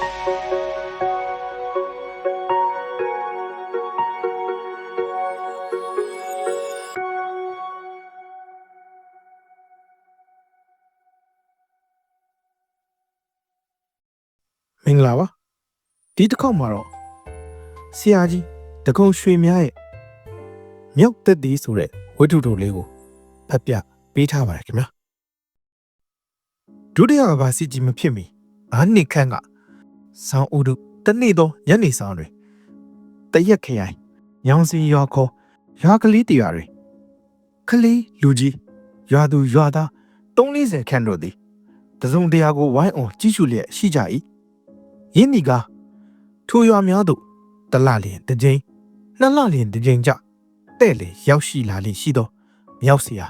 မင်္ဂလာပါဒီတစ်ခေါက်မှာတော့ဆရာကြီးတကုံရွှေမြရဲ့မြောက်သက်သည်ဆိုတဲ့ဝတ္ထုတိုလေးကိုဖတ်ပြပေးထားပါတယ်ခင်ဗျာဒုတိယကမ္ဘာစစ်ကြီးမဖြစ်မီဘာနှစ်ခန့်က ဆောင်းဦးတို့တနေ့သောညနေဆောင်တွင်တရက်ခရိုင်ညောင်စင်ရွာခေါ်ရွာကလေးတရွာတွင်ကလေးလူကြီးရွာသူရွာသား340ခန့်တို့သည်တစုံတရာကိုဝိုင်းအောင်ကြည့်ရှုလျက်ရှိကြ၏ယင်းဒီကထိုရွာများသို့တလလျင်တစ်ကြိမ်နှစ်လလျင်တစ်ကြိမ်ကြတဲ့လေရောက်ရှိလာလျင်ရှိသောမြောက်စရာ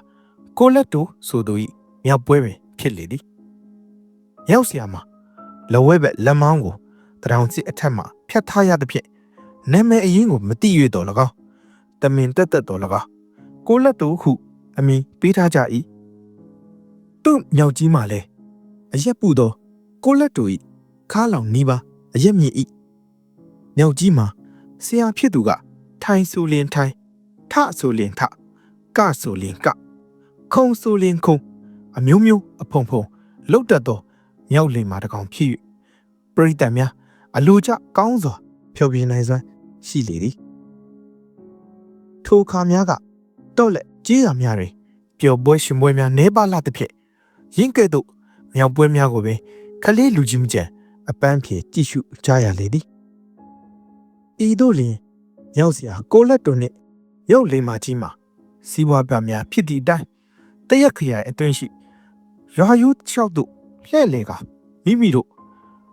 ကိုလက်တူဆိုသူ၏မြောက်ပွဲပင်ဖြစ်လေသည်မြောက်စရာမှာ လဝဲဘက်လက်မောင်းကိုတရောင်စစ်အထက်မှဖြတ်ထားရသဖြင့်နာမည်အရင်ကိုမတိ၍တော်၎င်းတမင်တက်တက်တော်၎င်းကိုလက်တိုဟုအမည်ပေးထားကြ၏သူ့မြောက်ကြီးမှလည်းအရက်ပူသောကိုလက်တို၏ခါလောင်နီးပါအရက်မြင့်ဤမြောက်ကြီးမှာဆရာဖြစ်သူကထိုင်ဆိုလင်ထိုင်ထဆိုလင်ထကဆိုလင်ကခုံဆိုလင်ခုံအမျိုးမျိုးအဖုံဖုံလှုပ်တတ်သော မြောက်လင်မာတကောင်ဖြစ်၍ပရိသတ်များအလိုကျကောင်းစွာဖျော်ဖြေနိုင်စွမ်းရှိလေသည်ထိုခါများကတော့လက်ကြေးရများတွင်ပျော်ပွဲရှင်ပွဲများနှဲပါလာသည်ဖြင့်ရင်းကဲ့သို့မြောက်ပွဲများကိုပင်ကလေးလူကြီးမကျန်အပန်းဖြေကြည့်ရှုကြရလေသည်ဤသို့လျှင်မြောက်စရာကိုလက်တွင်နှင့်ရုပ်လိမ္မာကြီးမှာစီးပွားပြများဖြစ်သည့်အတိုင်းတရက်ခရိုင်အတွင်းရှိရွာယူလျှောက်သို့ လှဲ့လေကမိမိတို့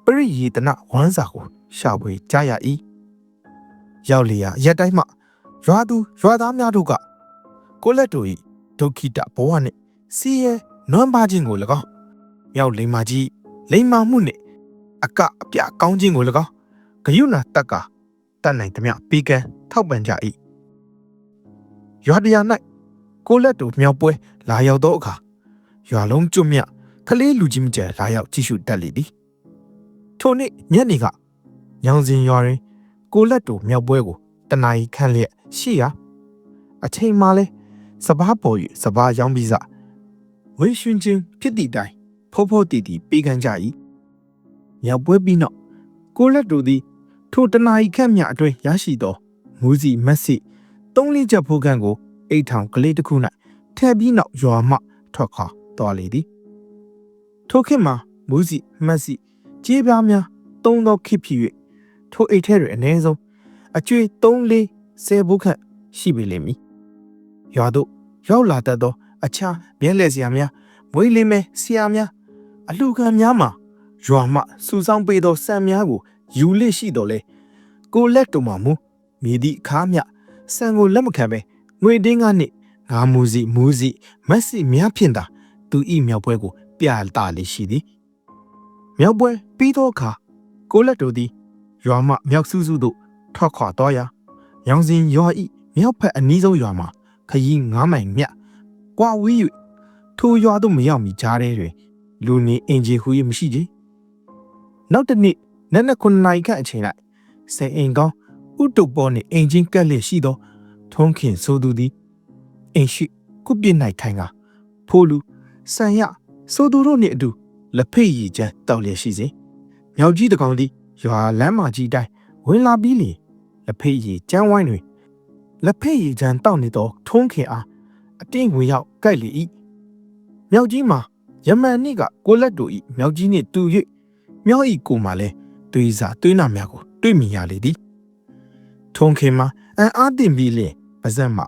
ပရိယေတနဝမ်းစာကိုရှာဖွေကြရ၏ရောက်လျာရက်တိုင်းမှရွာသူရွာသားများတို့ကကိုလက်တို့၏ဒုက္ခိတဘဝနှင့်စီးရဲနွမ်းပါခြင်းကို၎င်းမြောက်လိမ္မာကြီးလိမ္မာမှုနှင့်အကအပြကောင်းခြင်းကို၎င်းဂယုဏတက်ကတတ်နိုင်သမျှပေးကမ်းထောက်ပံ့ကြ၏ရွာတရာ၌ကိုလက်တို့မြောက်ပွဲလာရောက်သောအခါရွာလုံးကျွတ်မြ ခလေးလူကြီးမကျဲလာရောက်ကြည့်ရှုတတ်လေသည်ထိုနေ့ညနေကညောင်စင်ရွာတွင်ကိုလက်တို့မြောက်ပွဲကိုတနာရီခန့်လျက်ရှိရာအချိန်မှလဲစပားပေါ်၍စပားရောင်းပြီးစဝေရှင်ချင်းဖြစ်သည့်တိုင်ဖိုးဖိုးတီတီပေးကမ်းကြ၏မြောက်ပွဲပြီးနောက်ကိုလက်တို့သည်ထိုတနာရီခန့်မြအတွင်းရရှိသောမူးစီမက်ဆီသုံးလေးချက်ဖိုးကန့်ကိုအိတ်ထောင်ကလေးတစ်ခု၌ထည့်ပြီးနောက်ရွာမှထွက်ခွာသွားလေသည် ထိုခေတ်မှာမူးစီမက်ဆီကြေးပြားများသုံးသောခေတ်ဖြစ်၍ထိုအိတ်ထဲတွင်အ ਨੇ ဆုံးအကျွေး3လေး10ဘုခန့်ရှိပေလိမ့်မည်ရွာသို့ရောက်လာတတ်သော အခြားမြဲလက်စရာများမွေးလင်းမဲဆရာများအလှခံများမှာရွာမှစူဆောင်းပေးသောစံများကိုယူလစ်ရှိတော်လဲကိုလက်တုံမှမူမိသည့်အခါမျှစံကိုလက်မခံပဲငွေတင်းကနှင့်ငါမူစီမူစီမက်ဆီများဖြင့်သာသူဤမြောက်ပွဲကို ပြတာလေးရှိသည်မြောက်ပွဲပြီးသောအခါကိုလက်တို့သည်ရွာမှမြောက်စုစုသို့ထွက်ခွာသွားရာရောင်စင်ရွာဤမြောက်ဖက်အနီးဆုံးရွာမှာခရီး9မိုင်မြကွာဝေး၍ထိုရွာသို့မရောက်မီကြားထဲတွင်လူနေအင်ဂျီဟူ၍မရှိကြနောက်တစ်နေ့နက်နက်9နာရီခန့်အချိန်လိုက်ဆယ်အိမ်ကောင်းဥတုပ်ပေါ်နှင့်အင်ဂျင်ကက်လျက်ရှိသောထုံးခင်ဆိုသူသည်အိမ်ရှိကုပြစ်၌ထိုင်ကဖိုးလူဆန်ရ ဆိုသူတို့နှင့်အတူလက်ဖိတ်ရည်ချမ်းတောက်လျက်ရှိစဉ်မြောက်ကြီးတကောင်သည်ရွာလမ်းမကြီးတိုင်းဝင်လာပြီးလျင်လက်ဖိတ်ရည်ချမ်းဝိုင်းတွင်လက်ဖိတ်ရည်ချမ်းတောက်နေသောထုံးခင်အားအတင်းဝင်ရောက်ကြိုက်လေ၏မြောက်ကြီးမှာယမန်နေ့ကကိုလက်တို့၏မြောက်ကြီးနှင့်တူ၍မြောက်၏ကိုမှလည်းသွေးစာသွေးနာများကိုတွေ့မြင်ရလေသည်ထုံခင်မှာအန်အားတင်ပြီးလျင်ပါဇက်မှ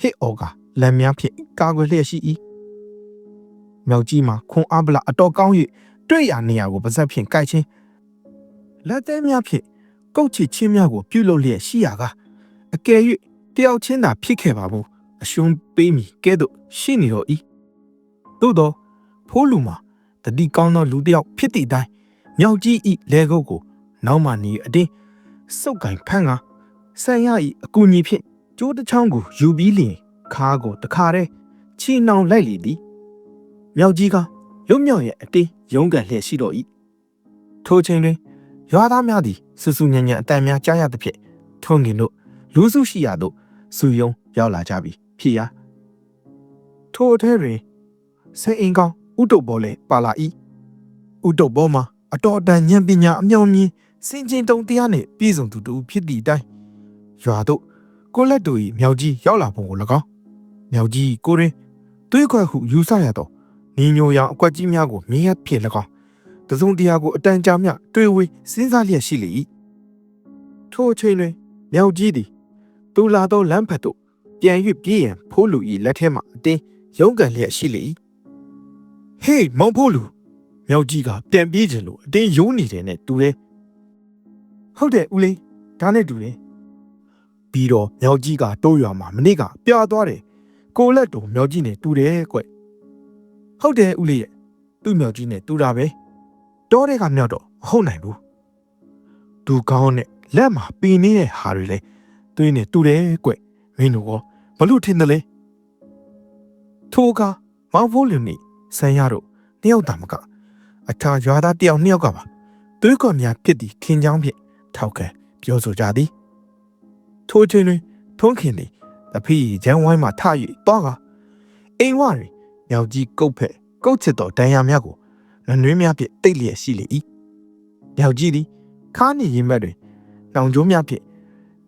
ဟစ်အော်ကလမ်းများဖြင့်ကာကွယ်လျက်ရှိ၏ မြောက်ကြီးမှာခွန်အားဗလာအတော်ကောင်း၍တွေ့ရနေရာကိုပါဇက်ဖြင့်ကြိုက်ချင်းလက်သေးများဖြင့်ကုတ်ချစ်ချင်းများကိုပြုလုပ်လျက်ရှိရာကအကယ်၍တယောက်ချင်းသာဖြစ်ခဲ့ပါဘူးအရှုံးပေးမည်ကဲ့သို့ရှိနေတော့၏သို့သောဖိုးလူမှာတတိကောင်းသောလူတစ်ယောက်ဖြစ်သည့်အတိုင်းမြောက်ကြီးဤလဲကုတ်ကို နောက်မှနေအတင်းစုပ်ကင်ဖန်းကဆန်ရဤအကူအညီဖြင့်ကျိုးတစ်ချောင်းကိုယူပြီးလျင်ခါကိုတခါတည်းချီနှောင်လိုက်လေသည် မြောက်ကြီးကလွတ်မြောက်ရဲ့အတင်းရုန်းကန်လျက်ရှိတော့၏ထိုချိန်တွင်ရွာသားများသည်စူးစူးညံ့ညံ့အတန်များကြားရသဖြင့်ထွန်းကင်တို့လူစုရှိရာသို့စူယုံရောက်လာကြပြီဖြစ်ရာထိုအထဲတွင်စိတ်အင်ကောင်းဥတုဘောလည်းပါလာ၏ဥတုဘောမှာအတော်အတန်ဉာဏ်ပညာအမြောင်မြင်စင်ကျင်တုံတရားနှင့်ပြည့်စုံသူတူဖြစ်သည့်အတိုင်းရွာသို့ကိုလက်တို့၏မြောက်ကြီးရောက်လာပုံကို၎င်းမြောက်ကြီးကိုရင်တွေးခွက်ဟုယူဆရသော နီညိုရောင်အကွက်ကြီးများကိုမြင်ရဖြစ်၎င်းတစုံတရာကိုအတန်ကြာမြတွေးဝေးစဉ်းစားလျက်ရှိလေ၏ထိုအချိန်တွင်မြောက်ကြီးသည်သူလာသောလမ်းဖက်သို့ပြန်၍ပြေးရန်ဖိုးလူ၏လက်ထဲမှအတင်းရုန်းကန်လျက်ရှိလေ၏ဟေးမောင်ဖိုးလူမြောက်ကြီးကပြန်ပြေးခြင်းလို့အတင်းယိုးနေတယ်နဲ့တူတယ်ဟုတ်တယ်ဦးလေးဒါနဲ့တူတယ်ပြီးတော့မြောက်ကြီးကတိုးရွာမှာမနေ့ကပြာသွားတယ်ကိုလက်တော်မြောက်ကြီးနဲ့တူတယ်ကွ ဟုတ်တယ်ဦးလေးရဲ့သူ့မြောက်ကြီးနဲ့တူတာပဲတောတဲ့ကမြောက်တော့မဟုတ်နိုင်ဘူးသူကောင်းနဲ့လက်မှာပင်နေတဲ့ဟာတွေလဲသွေးနဲ့တူတယ်ကွမင်းတို့ကဘလို့ထင်တယ်လဲထိုကမောင်ဖိုးလူနေဆန်းရတို့တယောက်တာမကအခြားရွာသားတယောက်နှစ်ယောက်ကပါသွေးကွန်များဖြစ်သည့်ခင်ချောင်းဖြင့်ထောက်ခံပြောဆိုကြသည်ထိုချိန်တွင်ထုံးခင်သည်တဖီဂျန်ဝိုင်းမှထ၍တောကအိမ်ဝတွင် မြောက်ကြီးကုတ်ဖက်ကုတ်ချစ်သောဒဏ်ရာများကိုနနွေးများဖြင့်တိတ်လျက်ရှိလေ၏မြောက်ကြီးသည်ခါးနေရင်မက်တွင်နောင်ကျိုးများဖြင့်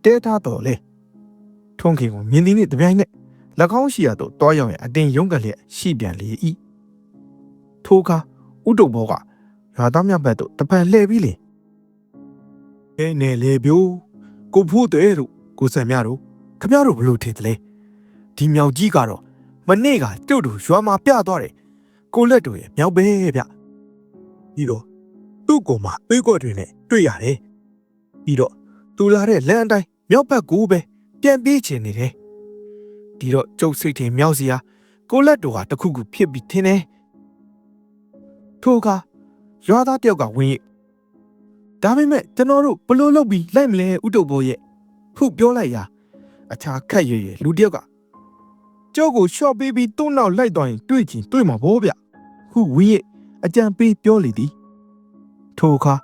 တဲထားတော်လေထုံးခင်ကိုမြင်းသီးနှင့်တပြိုင်နက်၎င်းရှိရသို့တွားရောက်ရန်အတင်းရုန်းကန်လျက်ရှိပြန်လေ၏ထိုအခါဥတုဘောကရွာသားများဘက်သို့တပံလှည့်ပြီးလေအဲနေလေပြိုးကိုဖို့တဲ့တို့ကိုဆန်မြတို့ခမရတို့ဘလို့ထင်တယ်လဲဒီမြောက်ကြီးကတော့ မနေ့ကတုတ်တူရွာမှာပြသွားတယ်ကိုလက်တို့ရဲ့မြောက်ပဲဗျပြီးတော့သူ့ကိုယ်မှာတွေးကွက်တွေနဲ့တွေ့ရတယ်ပြီးတော့သူလာတဲ့လမ်းအတိုင်းမြောက်ဘက်ကူပဲပြန်ပြေးချင်နေတယ်ဒီတော့ကျုပ်စိတ်ထင်မြောက်စီဟာကိုလက်တို့ဟာတခုခုဖြစ်ပြီးထင်တယ်ထိုအခါရွာသားတယောက်ကဝင်ရဒါပေမဲ့ကျွန်တော်တို့ဘလို့လုပ်ပြီးလိုက်မလဲဥတုဘောရဲ့ဖုပြောလိုက်ရာအခြားခက်ရွရွလူတယောက်က ကြောက်ကိုရှော့ပေးပြီးသူ့နောက်လိုက်သွားရင်တွေ့ချင်တွေ့မှာဗောဗျဟုဝင်းရဲ့အကြံပေးပြောလေသည်ထိုအခါ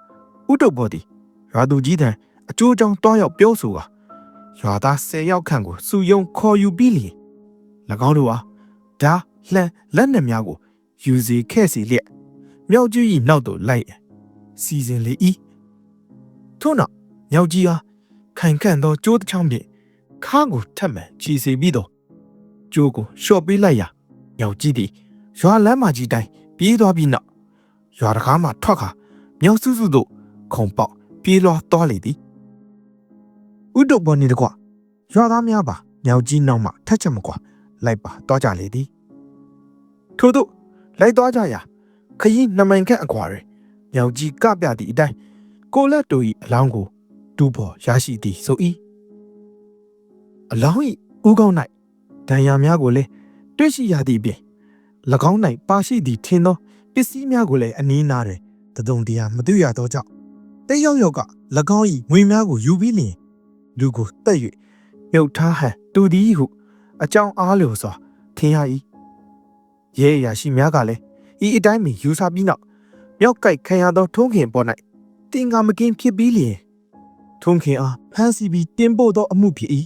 ဥတုဘောသည်ရွာသူကြီးတန်အကျိုးကြောင့်တွားရောက်ပြောဆိုကရွာသား၁၀ယောက်ခန့်ကိုစုယုံခေါ်ယူပြီးလျင်၎င်းတို့ဟာဓာလှန်လက်နက်များကိုယူစီခဲ့စီလျက်မြောက်ကြီး၏နောက်သို့လိုက်စီစဉ်လေ၏ထို့နောက်မြောက်ကြီးဟာခိုင်ခန့်သောကျိုးတစ်ချောင်းဖြင့်ခါကိုထပ်မံချီစီပြီးတော့ ကျိုးကိုလျှော့ပေးလိုက်ရာမြောက်ကြီးသည်ရွာလမ်းမကြီးတိုင်းပြေးသွားပြီးနောက်ရွာတကားမှထွက်ခါမြောက်စုစုတို့ခုံပေါက်ပြေးလွှားသွားလေသည်ဥဒုပ်ပေါ်နေတကွရွာသားများပါမြောက်ကြီးနောက်မှထက်ချက်မကွာလိုက်ပါသွားကြလေသည်ထို့သို့လိုက်သွားကြရာခရီးနှမိုင်ခန့်အကွာတွင်မြောက်ကြီးကပြသည့်အတိုင်းကိုလက်တို့၏အလောင်းကိုဒူးပေါ်ရရှိသည်ဆို၏အလောင်း၏ဥကောင်း၌ ဒဏ်ရာများကိုလည်းတွေ့ရှိရသည့်ပြင်၎င်း၌ပါရှိသည့်ထင်သောပစ္စည်းများကိုလည်းအနည်းနာတွင်တဒုံတရားမတွေ့ရသောကြောင့်တဲရောက်ရောက်က၎င်း၏ငွေများကိုယူပြီးလျင်လူကိုတက်၍မြုပ်ထားဟန်တူသည်ဟုအကြောင်းအားလျော်စွာထင်ရ၏ရဲအရာရှိများကလည်းဤအတိုင်းပင်ယူဆပြီးနောက်မြောက်ကိုက်ခံရသောထုံးခင်ပေါ်၌တင်ကာမကင်းဖြစ်ပြီးလျင်ထုံးခင်အားဖမ်းဆီးပြီးတင်ပို့သောအမှုဖြစ်၏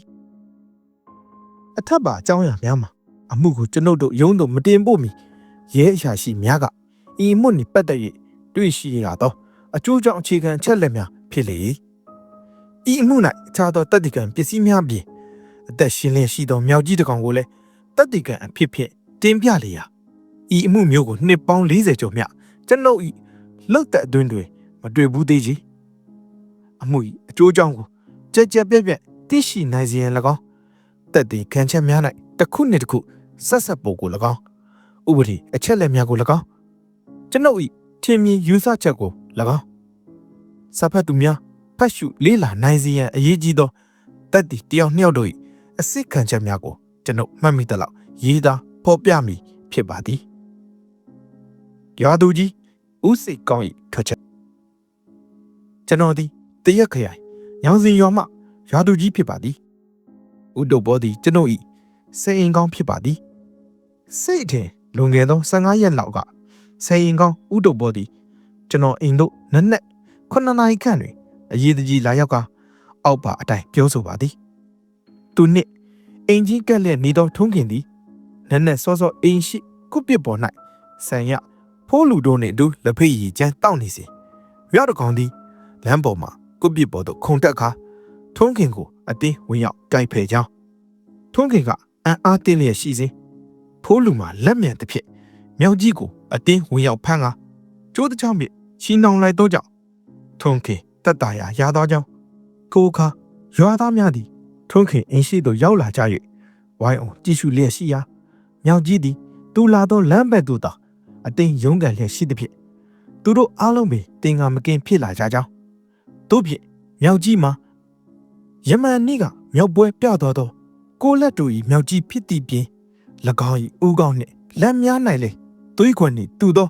အထက်ပါအကြောင်းအရာများမှာအမှုကိုကျွန်ုပ်တို့ရုံးသို့မတင်ပို့မီရဲအရာရှိများကဤမှုနှင့်ပတ်သက်၍တွေ့ရှိရသောအကျိုးကြောင့်အခြေခံချက်လက်များဖြစ်လေ၏ဤအမှု၌အခြားသောတတိကံပစ္စည်းများပြင်အသက်ရှင်လျက်ရှိသောမြောက်ကြီးတစ်ကောင်ကိုလည်းတတိကံအဖြစ်ဖြင့်တင်ပြလေရာဤအမှုမျိုးကိုနှစ်ပေါင်း40ကျော်မြကျွန်ုပ်ဤလောက်တဲ့အတွင်းတွင်မတွေ့ဘူးသေးကြီးအမှုဤအကျိုးကြောင့်ကိုကြက်ကြက်ပြက်ပြက်သိရှိနိုင်စေရန်၎င်း တက်သည်ခံချက်များ၌တစ်ခုနှင့်တစ်ခုဆက်ဆက်ပုံကို၎င်းဥပဒေအချက်လက်များကို၎င်းကျွန်ုပ်ဤထင်မြင်ယူဆချက်ကို၎င်းစာဖတ်သူများဖတ်ရှုလေးလာနိုင်စေရန်အရေးကြီးသောတက်သည်တယောက်နှစ်ယောက်တို့၏အစစ်ခံချက်များကိုကျွန်ုပ်မှတ်မိသလောက်ရေးသားဖော်ပြမိဖြစ်ပါသည်ရွာသူကြီးဦးစိတ်ကောင်း၏ထွက်ချက်ကျွန်တော်သည်တရက်ခရိုင်ညောင်စင်ရွာမှရွာသူကြီးဖြစ်ပါသည် ဥတုဘောသည်ကျွန်ုပ်၏စိတ်အင်ကောင်းဖြစ်ပါသည်စိတ်ထင်လွန်ခဲ့သော15ရက်လောက်ကစိတ်အင်ကောင်းဥတုဘောသည်ကျွန်တော်အိမ်တို့နက်နက်ခုနှစ်နာရီခန့်တွင်အရေးတကြီးလာရောက်ကအောက်ပါအတိုင်းပြောဆိုပါသည်သူနှင့်အင်ကြီးကက်လက်နေသောထုံးခင်သည်နက်နက်စောစောအင်ရှိခုပစ်ပေါ်၌ဆန်ရဖိုးလူတို့နှင့်အတူလက်ဖိတ်ရီကျန်းတောက်နေစဉ်ရောက်တကောင်သည်လမ်းပေါ်မှာခုပစ်ပေါ်သို့ခုန်တက်ခါ ထုံးခင်ကိုအတင်းဝင်ရောက်ကြိုက်ဖယ်ကြောင်းထုံးခင်ကအံ့အားတင်းလျက်ရှိစဉ်ဖိုးလူမှာလက်မြန်တစ်ဖြစ်မြောက်ကြီးကိုအတင်းဝင်ရောက်ဖမ်းကာကျိုးတစ်ချောင်းမြစ်ချီနှောင်လိုက်တော့ကြောင့်ထုံးခင်တက်တာရာရသောကြောင့်ကိုခါရွာသားများသည်ထုံးခင်အင်းရှိသို့ရောက်လာကြ၍ဝိုင်းအောင်ကြည့်ရှုလျက်ရှိရာမြောက်ကြီးသည်တူလာသောလမ်းဘက်သို့သာအတင်းရုန်းကန်လျက်ရှိသည်ဖြင့်သူတို့အားလုံးပင်တင်ငါမကင်ဖြစ်လာကြကြောင်းတို့ဖြင့်မြောက်ကြီးမှာ ယမန်နေ့ကမြောက်ပွဲပြတော်သောကိုလက်တို့၏မြောက်ကြီးဖြစ်သည့်ပြင်၎င်း၏ဥကောင်းနှင့်လက်များ၌လေသွေးခွန်နှင့်တူသော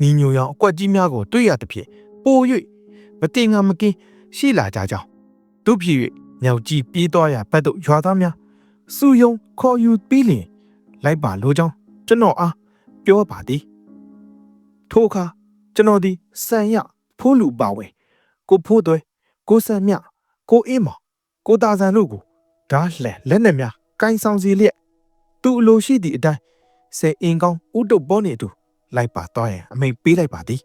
ညီညိုရောင်အကွက်ကြီးများကိုတွေ့ရသဖြင့်ပို၍မတင်ငါမကင်ရှိလာကြကြောင်းတို့ဖြစ်၍မြောက်ကြီးပြေးသွားရာဘက်သို့ရွာသားများစုယုံခေါ်ယူပြီးလျင်လိုက်ပါလိုကြောင်းကျွန်တော်အားပြောပါသည်ထိုအခါကျွန်တော်သည်စံရဖိုးလူပါဝင်ကိုဖိုးသွဲကိုဆန်မြကိုအေးမောင် ကိုတာဆန်တို့ကိုဓာလှန်လက်နဲ့များကိုင်းဆောင်စီလျက်သူ့အလိုရှိသည့်အတိုင်းစေအင်ကောင်းဥတုပ်ပေါ်နေသူလိုက်ပါသွားရန်အမိန်ပေးလိုက်ပါသည်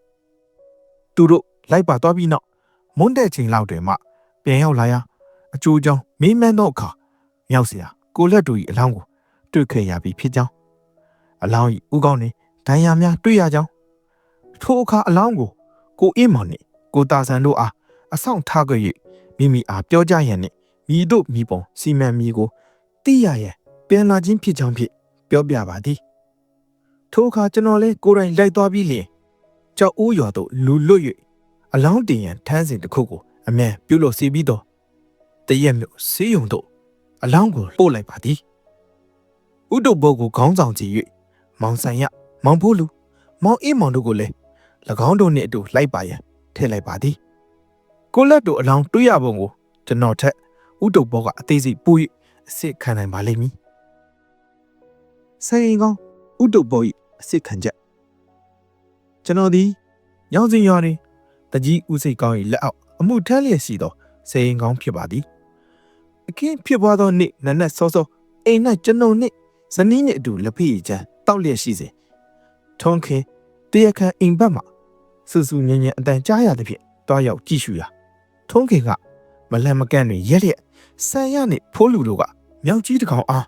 သူတို့လိုက်ပါသွားပြီးနောက်မွန်းတဲ့ချိန်လောက်တွင်မှပြန်ရောက်လာရအကျိုးကြောင့်မေးမှန်းသောအခါမြောက်စရာကိုလက်တို့၏အလောင်းကိုတွေ့ခဲ့ရပြီဖြစ်ကြောင်းအလောင်း၏ဥကောင်းနှင့်ဒဏ်ရာများတွေ့ရကြောင်းထိုအခါအလောင်းကိုကိုအေးမောင်နှင့်ကိုတာဆန်တို့အားအဆောင်ထားခဲ့၍မိမိအားပြောကြရန်နှင့် မိတို့မိပုံစီမံမီကိုတိရရန်ပြန်လာခြင်းဖြစ်ကြောင်းဖြင့်ပြောပြပါသည်ထိုအခါကျွန်တော်လည်းကိုယ်တိုင်လိုက်သွားပြီးလျင်ကြောက်ဦးရွာသို့လူလွတ်၍အလောင်းတင်ရန်ထမ်းစဉ်တစ်ခုကိုအမြန်ပြုလုပ်စီပြီးတော့တရက်မြို့ဆေးရုံသို့အလောင်းကိုပို့လိုက်ပါသည်ဥတုဘုတ်ကိုခေါင်းဆောင်ကြည့်၍မောင်ဆိုင်ရမောင်ဖိုးလူမောင်အေးမောင်တို့ကိုလည်း၎င်းတို့နှင့်အတူလိုက်ပါရန်ထည့်လိုက်ပါသည်ကိုလက်တို့အလောင်းတွေးရပုံကိုကျွန်တော်ထက် ဥတုဘောကအသေးစိတ်ပို့၍အစ်စ်ခံနိုင်ပါလိမ့်မည်ဆိုင်ကောင်ဥတုဘော၏အစ်စ်ခံချက်ကျွန်တော်ဒီညောင်စင်ရွာတွင်တကြီးဦးစိတ်ကောင်း၏လက်အောက်အမှုထမ်းလျက်ရှိသောဆိုင်ကောင်ဖြစ်ပါသည်အခင်းဖြစ်ပွားသောနေ့နနက်စောစောအိမ်၌ကျွန်ုံနှင့်ဇနီးနှင့်အတူလက်ဖိချမ်းတောက်လျက်ရှိစဉ်ထုံးခင်တရခန်အိမ်ဘက်မှစူစူညံ့ညံ့အတန်ကြားရသဖြင့်တွားရောက်ကြည့်ရှုရာထုံးခင်ကမလန့်မကန့်တွင်ရက်ရက် ဆန်ရနှင့်ဖိုးလူတို့ကမြောက်ကြီးတစ်ကောင်အား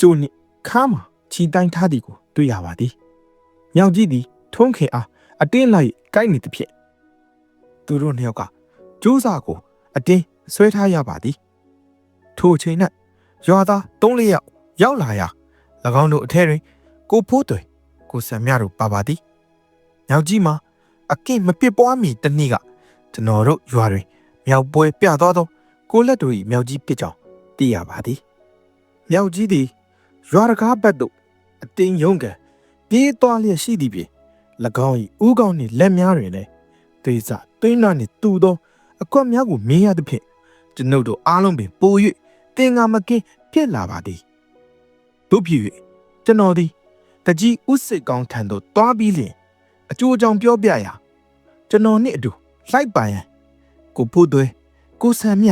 ကျိုးနှင့်ခါမှချီတိုင်းထားသည်ကိုတွေ့ရပါသည်မြောက်ကြီးသည်ထုံးခင်အားအတင်းလိုက်ကိုက်နေသဖြင့်သူတို့နှစ်ယောက်ကကျိုးစာကို အတင်းဆွဲထားရပါသည်ထိုအချိန်၌ရွာသား၃လျယောက်ရောက်လာရာ၎င်းတို့အထက်တွင် ကိုဖိုးတွေကိုဆံမြတို့ပါပါသည်။နောက်ကြီးမှာအကင့်မပစ်ပွားမီတနေ့ကကျွန်တော်တို့ရွာတွင်မြောက်ပွဲပြသွားသော ကိုလက်တို့၏မြောက်ကြီးဖြစ်ကြောင်းသိရပါသည်။မြောက်ကြီးသည်ရွာတကားဘက်သို့အတင်းယုံကပြေးသွားလျက်ရှိသည်ဖြင့်၎င်း၏ဥကောင်းနှင့်လက်များတွင်လည်းသေစာသွင်းနာနှင့်တူသော အကွက်များကိုမြင်ရသဖြင့်ကျွန်ုပ်တို့အားလုံးပင်ပို၍တင်ငါမကင်းဖြစ်လာပါသည်တို့ဖြစ်၍ကျွန်တော်သည်တကြီးဥစိတ်ကောင်းထံသို့တွားပြီးလျင်အကျိုးအကြောင်းပြောပြရာကျွန်တော်နှင့်အတူလိုက်ပါရန်ကိုဖို့သွဲကိုဆန်မြ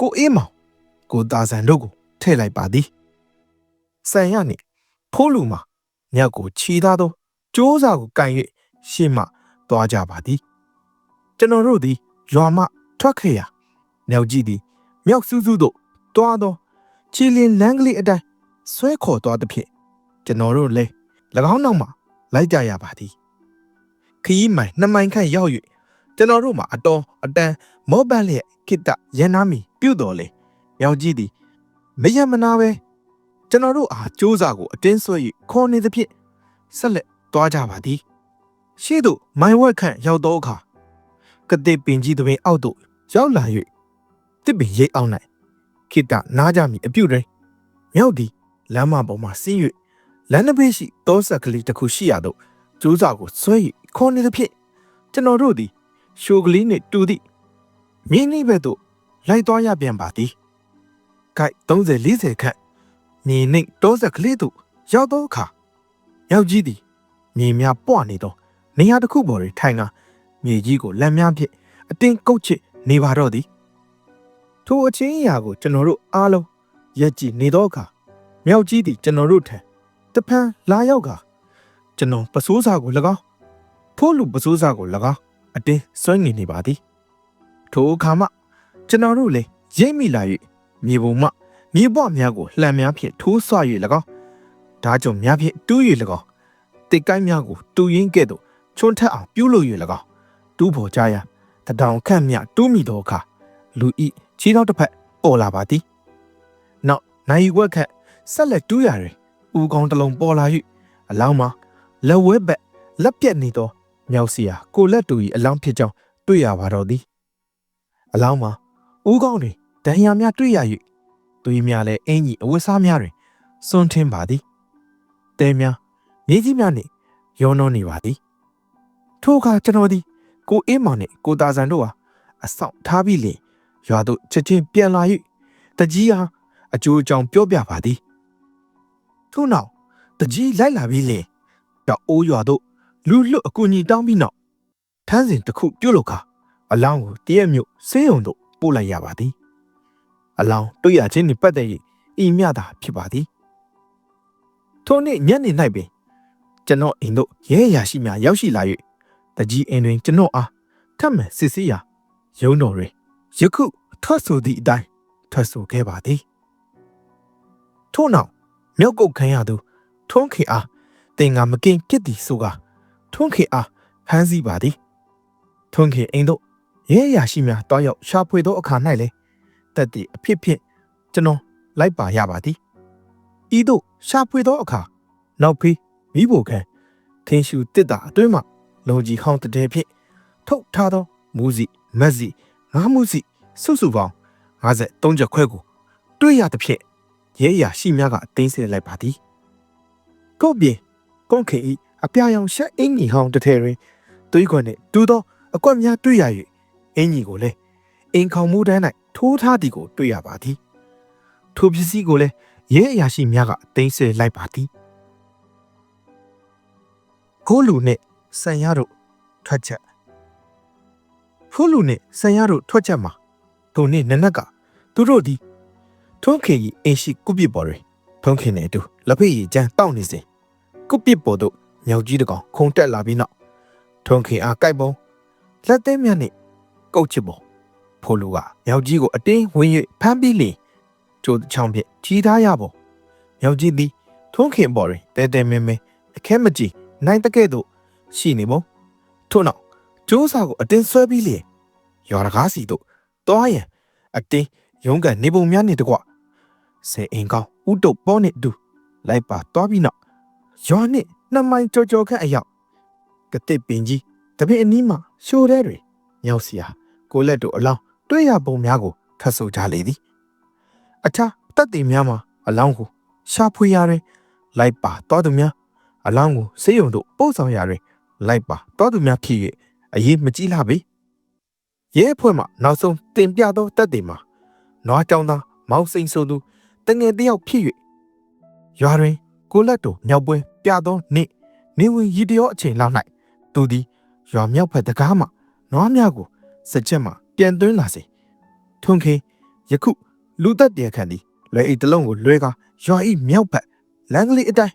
ကိုအေးမောင်ကိုတာဆန်တို့ကိုထည့်လိုက်ပါသည်ဆန်ရနှင့်ဖိုးလူမှာမြောက်ကိုခြီသားသောစ조사ကိုကန်၍ရှေ့မှသွားကြပါသည်ကျွန်တော်တို့သည်ရွာမှထွက်ခဲ့ရာမြောက်ကြီးသည်မြောက်စူးစူးတို့တွားသောချီလင်လန်းကလေးအတိုင်းဆွဲခေါ်သွားသဖြင့်ကျွန်တော်တို့လည်း၎င်းနောက်မှလိုက်ကြရပါသည်ခရီးမိုင်နှစ်မိုင်ခန့်ရောက်၍ ကျွန်တော်တို့မှာအတော်အတန်မောပတ်လျက်ခိတရန်နာမီပြုတ်တော်လေမြောက်ကြီးသည်မယမနာပဲကျွန်တော်တို့အားစ조사ကိုအတင်းဆွဲ၍ခေါ်နေသဖြင့်ဆက်လက်သွားကြပါသည်ရှေ့သို့မိုင်ဝက်ခန့်ရောက်သောအခါကတိပင်ကြီးတွင်အောက်သို့ရောက်လာ၍တစ်ပင်ရိပ်အောင်၌ခိတနားကြမီအပြုတ်တွင်မြောက်သည်လမ်းမပေါ်မှာဆင်း၍လမ်းတစ်ဘေးရှိတောဆက်ကလေးတစ်ခုရှိရသောကျိုးစာကိုဆွဲ၍ခေါ်နေသဖြင့်ကျွန်တော်တို့သည် ရှိုကလေးနှင့်တူသည့်မြင်းနှိဘက်သို့လိုက်သွားရပြန်ပါသည်။ကိုက်30 40ခန့်မြေနှင့်တောဆက်ကလေးသို့ရောက်သောအခါယောက်ကြီးသည်မြေများပွနေသောနေရာတစ်ခုပေါ်တွင်ထိုင်ကမြေကြီးကိုလက်များဖြင့်အတင်းကုတ်ချစ်နေပါတော့သည်ထိုအချင်းအရာကိုကျွန်တော်တို့အားလုံးရက်ကြည့်နေတော့အခါမြောက်ကြီးသည်ကျွန်တော်တို့ထံတဖန်လာရောက်ကကျွန်တော်ပစိုးစာကို၎င်းဖိုးလူပစိုးစာကို၎င်း အတင်းစွန့်ငင်နေပါသည်ထိုအခါမှကျွန်တော်တို့လည်းရိပ်မိလာ၍မြေပုံမှမြေပွားများကိုလှမ်းများဖြင့်ထိုးဆွ၍၎င်းဓာကြောင့်များဖြင့်တူး၍၎င်းတစ်ကိုင်းများကိုတူရင်းကဲ့သို့ချွန်းထက်အောင်ပြုလုပ်၍၎င်းတူးဖို့ကြရတတောင်ခန့်မြတူးမိသောအခါလူဤခြေထောက်တစ်ဖက်ပေါ်လာပါသည်နောက်နိုင်ဝက်ခန့်ဆက်လက်တူးရတွင်ဦးကောင်းတစ်လုံးပေါ်လာ၍အလောင်းမှာလက်ဝဲဘက်လက်ပြက်နေသော မြောက်စီယာကိုလက်တူ၏အလောင်းဖြစ်ကြောင်းတွေ့ရပါတော့သည်အလောင်းမှာဦးကောင်းတွင်ဒဏ်ရာများတွေ့ရ၍သွေးများလည်းအင်ကြီးအဝတ်စားများတွင်စွန့်ထင်းပါသည်တဲများမြေကြီးများနှင့်ရောနှောနေပါသည်ထိုအခါကျွန်တော်သည်ကိုအေးမောင်နှင့်ကိုတာဆန်တို့ဟာအဆောင်ထားပြီးလင်ရွာသို့ချက်ချင်းပြန်လာ၍တကြီးဟာအကျိုးအကြောင်းပြောပြပါသည်ထို့နောက်တကြီးလိုက်လာပြီးလင်တော့အိုးရွာသို့ လူလွတ်အကူကြီးတောင်းပြီးနောက်ထန်းစဉ်တစ်ခုပြုတ်လို့ခါအလောင်းကိုတရက်မြို့ဆေးရုံသို့ပို့လိုက်ရပါသည်အလောင်းတွေ့ရခြင်းနှင့်ပတ်သက်၍ဤမြတာဖြစ်ပါသည်ထိုနေ့ညနေ၌ပင်ကျွန်တော်အိမ်သို့ရဲရရှိများရောက်ရှိလာ၍တကြီးအင်းတွင်ကျွန်တော်အားထပ်မံစစ်ဆေးရာရုံးတော်တွင်ယခုထွက်ဆိုသည့်အတိုင်းထွက်ဆိုခဲ့ပါသည်ထို့နောက်မြောက်ကုတ်ခံရသူထွန်းခေအားတင်ငါမကင်ပြစ်သည်ဆိုက ထွန်းခေအားဖမ်းဆီးပါသည်ထွန်းခေအိမ်သို့ရဲရရှိများတောက်ရောက်ရှာဖွေသောအခါ၌လည်းတက်သည့်အဖြစ်ဖြင့်ကျွန်တော်လိုက်ပါရပါသည်ဤသို့ရှာဖွေသောအခါနောက်ဖေးမိဖို့ခံထင်းရှူတစ်တာအတွင်းမှလုံကြီးဟောင်းတဲ့ဖြင့်ထုတ်ထားသောမူစီမက်စီငါးမှုစီစုစုပေါင်း53ချက်ခွဲကိုတွေ့ရသဖြင့်ရဲအရာရှိများကအသိမ်းဆဲလိုက်ပါသည်ကို့ပြင်ကွန်ခေဤ အပြာရောင်ရှက်အင်ကြီးဟောင်းတစ်ထဲတွင်သွေးခွက်နှင့်တူသောအကွက်များတွေ့ရ၍အင်ကြီးကိုလည်းအင်ခေါင်မှုတန်း၌ထိုးထားသည်ကိုတွေ့ရပါသည်ထိုပစ္စည်းကိုလည်းရဲအရာရှိများကအသိမ်းဆဲလိုက်ပါသည်ကိုလူနှင့်ဆန်ရတို့ထွက်ချက်ဖိုးလူနှင့်ဆန်ရတို့ထွက်ချက်မှာထိုနေ့နနက်ကသူတို့သည်ထုံးခေကြီးအင်ရှိကုပစ်ပေါ်တွင်ထုံးခေနှင့်အတူလက်ဖက်ရည်ကျန်းတောက်နေစဉ်ကုပစ်ပေါ်သို့ မြောက်ကြီးတကောင်ခုန်တက်လာပြီးနောက်ထုံးခေအားကြိုက်ပုံလက်သေးမြတ်နှင့်ကုတ်ချစ်ပုံဖိုးလူကမြောက်ကြီးကိုအတင်းဝင်၍ဖမ်းပြီးလင်ကျိုးချောင်းဖြင့်ကြီးသားရပုံမြောက်ကြီးသည်ထုံးခေပေါ်တွင်တဲတဲမဲမဲအခဲမကြည့်နိုင်တကဲ့သို့ရှိနေပုံထို့နောက်ကျိုးစာကိုအတင်းဆွဲပြီးလျင်ရွာတကားစီတို့တွားရန်အတင်းရုံးကန်နေပုံများနေတကွဆယ်အိမ်ကောင်းဥတုပ်ပေါ်နေတူလိုက်ပါတွားပြီးနောက်ရွာနှင့် နှစ်မိုင်ကြော်ကြော်ခန့်အရောက်ကတိပင်ကြီးတပင်အနီးမှာရှိုးတဲ့တွေမြောက်စီယာကိုလက်တို့အလောင်းတွေ့ရပုံများကိုထပ်ဆိုကြလေသည်အခြားတက်တည်များမှာအလောင်းကိုရှာဖွေရတွင် လိုက်ပါတော်သူများအလောင်းကိုဆေးရုံတို့ပို့ဆောင်ရာတွင်လိုက်ပါတော်သူများဖြစ်၍အရေးမကြီးလာပေရဲအဖွဲ့မှနောက်ဆုံးတင်ပြသောတက်တွေမှာနွားကြောင်သားမောင်စိန်ဆိုသူတငယ်တယောက်ဖြစ်၍ရွာတွင်ကိုလက်တို့မြောက်ပွဲ ပြသောနေ့နေဝင်ရီတရောအချိန်လောက်၌သူသည်ရွာမြောက်ဘက်တကားမှနွားများကိုစကြက်မှပြန်သွင်းလာစေထွန်းခေယခုလူသက်တရားခံသည်လွယ်အိတ်တလုံးကိုလွဲကာရွာဤမြောက်ဘက်လမ်းကလေးအတိုင်း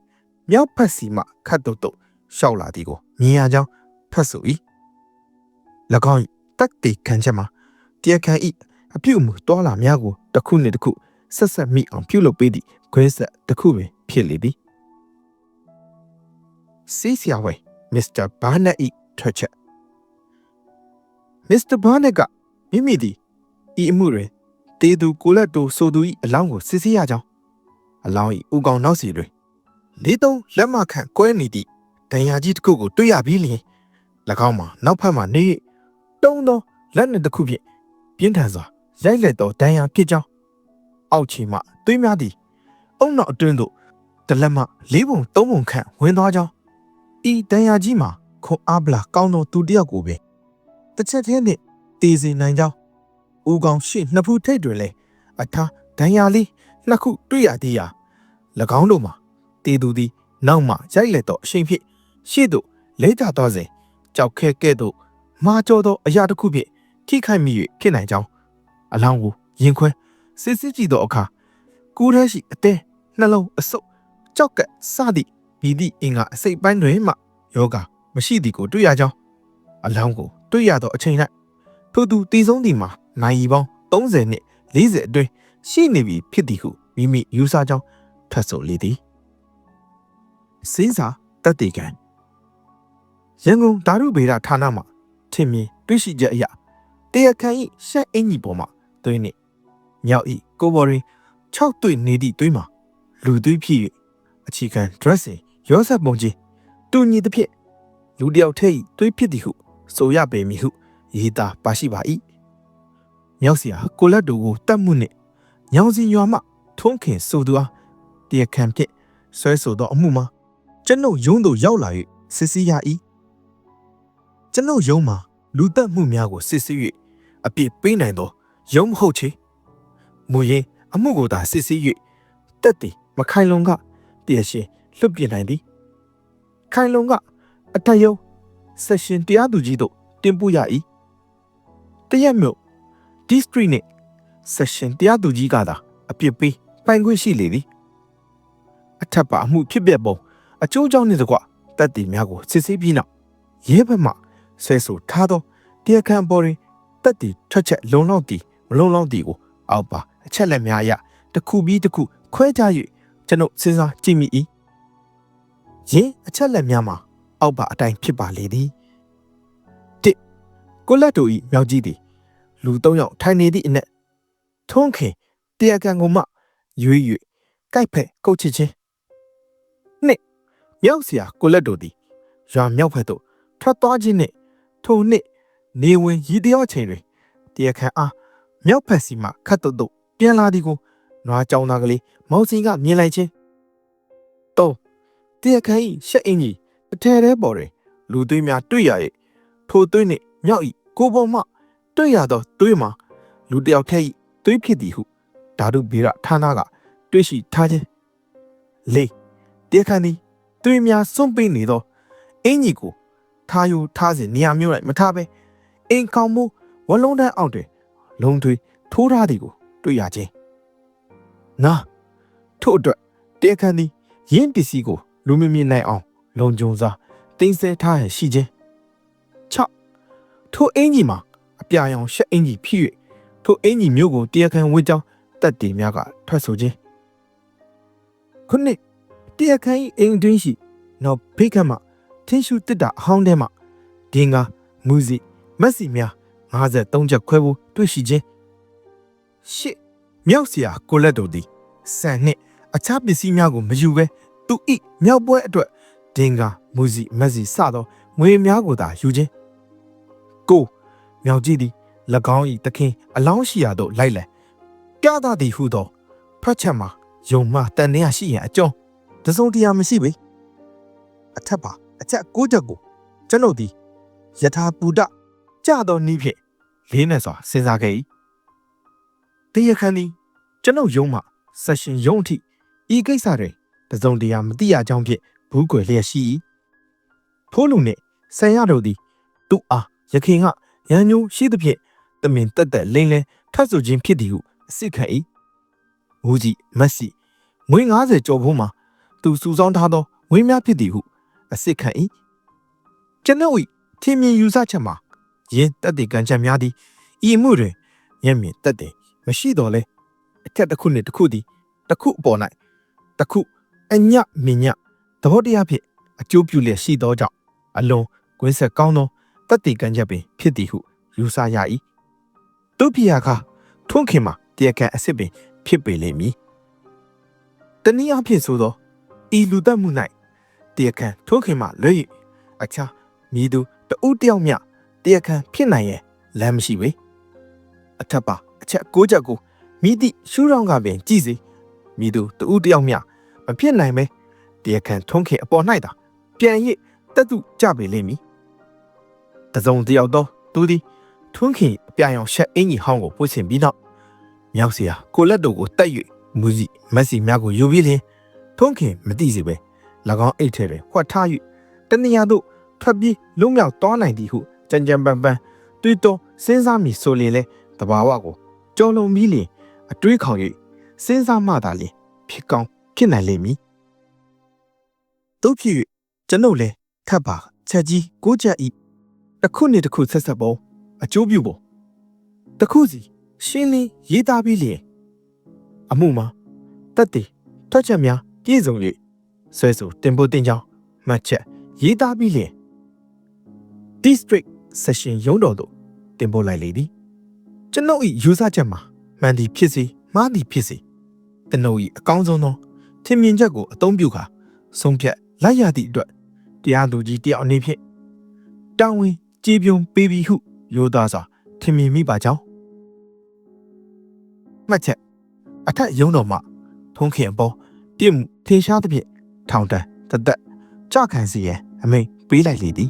မြောက်ဘက်စီမှခတ်တုတ်တုတ်ရှောက်လာသည်ကိုမြင်ရကြောင်းဖတ်ဆို၏၎င်းတက်တေခံချက်မှာတရားခံဤအပြုတ်မှုတောလာများကိုတစ်ခုနှင့်တစ်ခုဆက်ဆက်မိအောင်ပြုလုပ်ပေးသည့်ခွဲဆက်တစ်ခုပင်ဖြစ်လေသည် စီစီယာဝဲမစ္စတာဘာနက်ဤထွက်ချက်မစ္စတာဘာနက်ကမိမိသည်ဤအမှုတွင်တေသူကိုလက်တိုဆိုသူ၏အလောင်းကိုစစ်ဆေးရကြောင်းအလောင်း၏ဥကောင်နောက်စီတွင်လေးသုံးလက်မခန့်ကွဲနေသည့်ဒဏ်ရာကြီးတစ်ခုကိုတွေ့ရပြီးလျှင်၎င်းမှာနောက်ဖက်မှနေတုံးသောလက်နှင့်တစ်ခုဖြင့်ပြင်းထန်စွာရိုက်လက်သောဒဏ်ရာဖြစ်ကြောင်းအောက်ခြေမှသွေးများသည်အုံနောက်အတွင်းသို့တလက်မှလေးပုံသုံးပုံခန့်ဝင်သွားကြောင်း ဤဒဏ်ရာကြီးမှာခွန်အားဗလာကောင်းသောသူတစ်ယောက်ကိုပင်တစ်ချက်တည်းနှင့်တည်စေနိုင်ကြောင်းဦးကောင်ရှေ့နှစ်ဖူးထိတ်တွင်လဲအထားဒဏ်ရာလေးနှစ်ခုတွေ့ရသေးရာ၎င်းတို့မှာတည်သူသည်နောက်မှရိုက်လက်သောအရှိန်ဖြင့်ရှေ့သို့လဲကျသွားစဉ်ကြောက်ခဲကဲ့သို့မာကျော်သောအရာတစ်ခုဖြင့်ထိခိုက်မိ၍ဖြစ်နိုင်ကြောင်းအလောင်းကိုရင်ခွဲစစ်စစ်ကြည့်သောအခါကိုယ်ထဲရှိအသေးနှလုံးအဆုပ်ကြောက်ကက်စသည့် မိသည့်အင်္ဂါအစိတ်ပိုင်းတွင်မှယောဂမရှိသည်ကိုတွေ့ရကြောင်းအလောင်းကိုတွေ့ရသောအချိန်၌ထိုသူတည်ဆုံးသည်မှာနိုင်ရီပေါင်း30နှစ်40အတွင်းရှိနေပြီဖြစ်သည်ဟုမိမိယူဆကြောင်းထွက်ဆိုလေသည်စင်းစာတက်တေကံရန်ကုန်ဓာတုဗေဒဌာနမှထင်မြင်တွေ့ရှိချက်အရတရားခံ၏ရှက်အင်ကြီးပေါ်မှာသွင်းနှင့်မြောက်၏ကိုဘော်ရင်6တွေ့နေသည့်သွေးမှာလူသွေးဖြစ်၍အခြေခံ dressing ရောဆက်ပုံကြီးတူညီသဖြင့်လူတယောက်ထဲဤသွေးဖြစ်သည်ဟု ဆိုရပေမည်ဟုရေးသားပါရှိပါ၏မြောက်စရာကိုလက်တို့ကိုတတ်မှုနှင့်ညောင်စင်ရွာမှထုံးခင်ဆိုသူအားတရားခံဖြင့်ဆွဲဆိုသောအမှုမှာကျွန်ုပ်ယုံသို့ရောက်လာ၍စစ်စီရ၏ကျွန်ုပ်ယုံမှာလူတက်မှုများကိုစစ်ဆေး၍အပြစ်ပေးနိုင်သောယုံမဟုတ်ချေမူရင်းအမှုကိုသာစစ်ဆေး၍တက်သည်မခိုင်လုံကတည်ရှင် လွတ်ပြနိုင်သည်ခိုင်လုံကအထက်ယုံဆက်ရှင်တရားသူကြီးတို့တင်ပို့ရ၏တရက်မြို့ district နှင့် section တရားသူကြီးကသာအပြစ်ပေးပိုင်ခွင့်ရှိလေသည်အထက်ပါအမှုဖြစ်ပျက်ပုံအကျိုးကြောင့်နှင့်တကွတက်တည်များကိုစစ်ဆေးပြီးနောက်ရဲဘက်မှဆွဲဆိုထားသောတရားခံပေါ်တွင်တက်တည်ထွက်ချက်လုံလောက်သည်မလုံလောက်သည်ကိုအောက်ပါအချက်လက်များအရတစ်ခုပြီးတစ်ခုခွဲခြား၍ကျွန်ုပ်စဉ်းစားကြည့်မိ၏ ရင်အချက်လက်များမှာအောက်ပါအတိုင်းဖြစ်ပါလေသည်၁ကိုလက်တို့ဤမြောက်ကြီးသည်လူ၃ယောက်ထိုင်နေသည့်အနက်ထုံးခင်တရားကံကိုမှရွေ့၍ကြိုက်ဖက်ကုတ်ချစ်ခြင်း၂မြောက်စရာကိုလက်တို့သည်ရွာမြောက်ဖက်သို့ထွက်သွားခြင်းနှင့်ထိုနှစ်နေဝင်ရည်တရောချိန်တွင်တရားခံအားမြောက်ဖက်စီမှခတ်တုတ်တုတ်ပြန်လာသည်ကိုနွားကြောင်သားကလေးမောင်စင်ကမြင်လိုက်ခြင်း၃ တရားခံ၏ရှက်အင်းကြီးအထဲထဲပေါ်တွင်လူသွေးများတွေ့ရ၏ထိုသွေးနှင့်မြောက်၏ကိုပေါ်မှတွေ့ရသောသွေးမှာလူတစ်ယောက်ထဲ၏သွေးဖြစ်သည်ဟုဓာတုဗေဒဌာနကတွေ့ရှိထားခြင်း၄တရားခံသည်သွေးများစွန့်ပေးနေသောအင်ကြီးကိုထားယူထားစဉ်နေရာမျိုး၌မထားဘဲအိမ်ကောင်မှုဝလုံးတန်းအောက်တွင်လုံထွေးထိုးထားသည်ကိုတွေ့ရခြင်းငါထို့အတွက်တရားခံသည်ယင်းပစ္စည်းကို လူမမြင်နိုင်အောင် လုံခြုံစွာတင်းဆဲထားရန်ရှိခြင်း6ထိုအင်ကြီးမှာအပြာရောင်ရှက်အင်ကြီးဖြစ်၍ထိုအင်ကြီးမျိုးကိုတရားခံဝတ်ကြောင်းတပ်တေများကထွက်ဆိုခြင်းခုနှစ်တရားခံ၏အိမ်တွင်းရှိနောက်ဖိတ်ခတ်မှထင်းရှုတစ်တာအဟောင်းထဲမှဒင်းကားမူစီမက်စီများ53ချက်ခွဲဖို့တွေ့ရှိခြင်းရှစ်မြောက်စရာကိုလက်တို့သည်စံနှင့်အခြားပစ္စည်းများကိုမယူဘဲ သူဤမြောက်ပွဲအတွက်ဒင်းကားမူစီမက်စီစသောငွေများကိုသာယူခြင်းကိုမြောက်ကြီးသည်၎င်း၏တခင်အလောင်းရှိရာသို့လိုက်လံပြသသည်ဟုသောဖတ်ချက်မှာယုံမှတန်နေရရှိရန်အကြောင်းတစုံတရာမရှိပေအထက်ပါအချက်၉ချက်ကိုကျွန်ုပ်သည်ယထာပူဒကြသောနည်းဖြင့်လေးနဲ့စွာစဉ်းစားခဲ့၏တရားခံသည်ကျွန်ုပ်ယုံမှဆက်ရှင်ယုံအထိဤကိစ္စတွင် တစုံတရာမသိရကြောင်းဖြင့်ဘူးကွယ်လျက်ရှိ၏ထိုးလူနှင့်ဆန်ရတို့သည်သူ့အားရခင်ကရန်ညိုးရှိသဖြင့်တမင်တက်တက်လိမ့်လဲထတ်ဆိုခြင်းဖြစ်သည်ဟုအစ်စ်ခံ၏မူကြီးမက်ဆီမွေး90ကျော်ဖို့မှာသူစုဆောင်းထားသောငွေများဖြစ်သည်ဟုအစ်စ်ခံ၏ကျွန်ုပ်၏ထင်မြင်ယူဆချက်မှာယင်းတက်တဲ့ကံချက်များသည်ဤမှုတွင်မျက်မြင်တက်တဲ့မရှိတော့လဲအထက်တစ်ခုနှင့်တစ်ခုသည်တစ်ခုအပေါ်၌တစ်ခု အညမြညသဘောတရားဖြင့်အကျိုးပြုလျက်ရှိသောကြောင့်အလွန်ကွင်းဆက်ကောင်းသောတက်တဲ့ကံချက်ပင်ဖြစ်သည်ဟုယူဆရ၏သူပြာကထွန်းခင်မှာတရားခံအစ်စ်ပင်ဖြစ်ပေလိမ့်မည်တနည်းအားဖြင့်ဆိုသောဤလူသက်မှု၌တရားခံထွန်းခင်မှာလွဲ့၍အခြားမြည်သူတဦးတယောက်မျှတရားခံဖြစ်နိုင်ရဲ့လမ်းမရှိပေအထက်ပါအချက်၉ချက်ကိုမိသည့်ရှုထောင့်ကပင်ကြည်စေမိသူတဦးတယောက်မျှ မဖြစ်နိုင်ပဲတရားခံထွန်းခင်အပေါ်၌သာပြန်ရစ်တက်သူကြပေလိမ့်မည်တစုံတယောက်သောသူသည်ထွန်းခင်အပြာရောင်ရှက်အင်ကြီးဟောင်းကိုပွင့်ဆင်ပြီးနောက်မြောက်เสียကိုလက်တို့ကိုတက်၍မူစီမက်ဆီများကိုယူပြီးလျင်ထွန်းခင်မသိစေပဲ၎င်းအိတ်ထဲတွင်ဖွက်ထား၍တနေရာသို့ထွက်ပြေးလွတ်မြောက်သွားနိုင်သည်ဟုကြံကြံပန်ပန် တွေးတောစဉ်းစားမိဆိုရင်လဲတဘာဝကိုကြော်လွန်ပြီးလင်အတွေးခေါင်၍စဉ်းစားမှသာလင်ဖြစ်ကောင်း ဖြစ်နိုင်လိမ့်မည်တို့ဖြစ်၍ကျွန်ုပ်လဲခတ်ပါချက်ကြီးကိုချက်ဤတစ်ခုနှင့်တစ်ခုဆက်ဆက်ပုံအကျိုးပြုပုံတစ်ခုစီရှင်းလင်းရေးသားပြီးလျင်အမှုမှာတက်တည်ထွက်ချက်များပြည့်စုံ၍ဆွဲဆိုတင်ဖို့တင်ကြောင်းမှတ်ချက်ရေးသားပြီးလျင် district session ရုံးတော်သို့တင်ပို့လိုက်လေသည်ကျွန်ုပ်၏ယူဆချက်မှာမှန်သည်ဖြစ်စေမှားသည်ဖြစ်စေကျွန်ုပ်၏အကောင်းဆုံးသော ထင်မြင်ချက်ကိုအသုံးပြုကာဆုံးဖြတ်လိုက်ရသည့်အတွက်တရားသူကြီးတယောက်အနေဖြင့်တာဝန်ကြေပြုံပေးပြီးဟုရိုးသားစွာထင်မြင်မိပါကြောင်းမှတ်ချက်အထက်ရုံးတော်မှထုံးခင်အပေါ်တင့်မှုထင်ရှားသဖြင့်ထောင်တန်းတသက်ကြခံစီရန်အမိန်ပေးလိုက်လေသည်